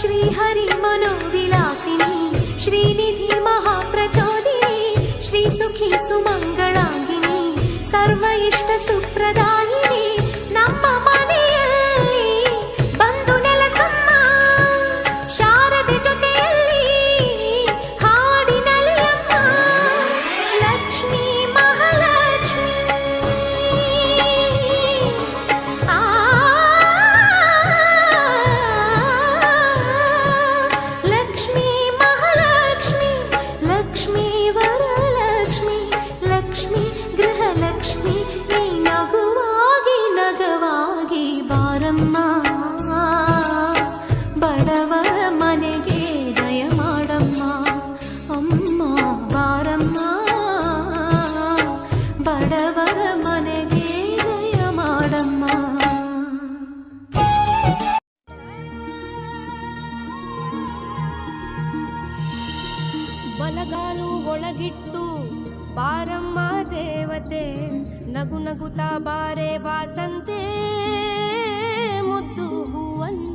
श्रीहरि मनोविलासिनी श्रीनिधि महाप्रचोदिनी श्रीसुखी सुमङ्गलाङ्गिनी सर्व इष्ट ಮನೆಗೆ ದಯ ಮಾಡಮ್ಮ. ಅಮ್ಮ, ಬಾರಮ್ಮ. ಬಡವರ ಮನೆಗೆ ದಯ ಮಾಡಮ್ಮ. ಬಲಗಾಲು ಒಳಗಿಟ್ಟು, ಬಾರಮ್ಮ ದೇವತೆ, ನಗು ನಗುತ್ತಾ ಬಾರೆ ಬಾಸಂತೆ ಮುದ್ದು ಹೂವಂತೆ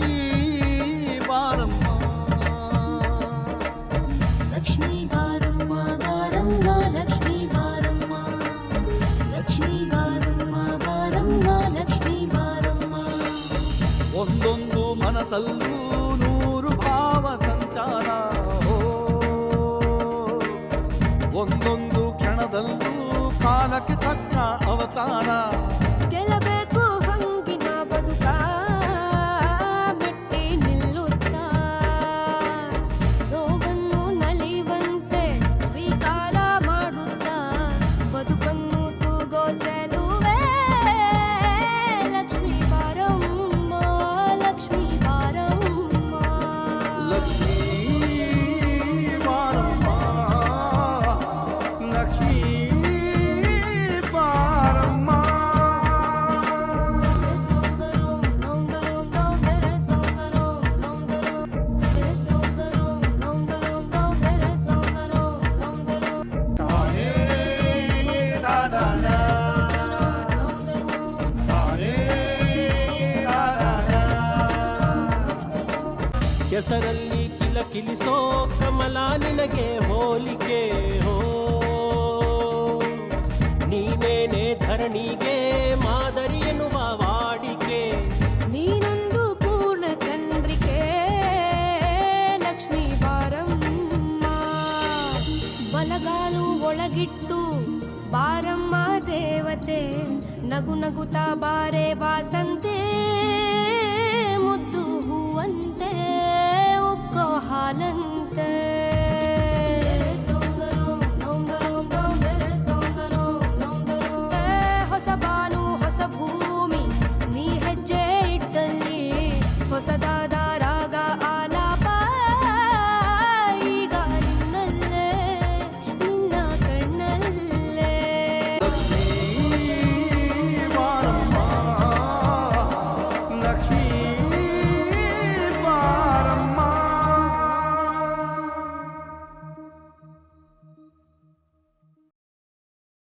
ಒಂದೊಂದು ಮನಸಲ್ಲೂ ನೂರು ಭಾವ ಸಂಚಾರ. ಒಂದೊಂದು ಕ್ಷಣದಲ್ಲೂ ಕಾಲಕ್ಕೆ ತಕ್ಕ ಅವತಾರ ಕೆಸರಲ್ಲಿ ಕಿಲಕಿಲಿಸೋ ಕಮಲ ನಿನಗೆ ಹೋಲಿಕೆ ಹೋ. ನೀನೇನೆ ಧರಣಿಗೆ, ಮಾದರಿ ಎನ್ನುವ ವಾಡಿಕೆ. ನೀನೊಂದು ಪೂರ್ಣ ಚಂದ್ರಿಕೆ, ಲಕ್ಷ್ಮೀ ಬಾರಮ್ಮ. ಬಲಗಾಲು ಒಳಗಿಟ್ಟು ಬಾರಮ್ಮ ದೇವತೆ, ನಗು ನಗುತ್ತಾ ಬಾರೆ ಬಾಸಂತೆ.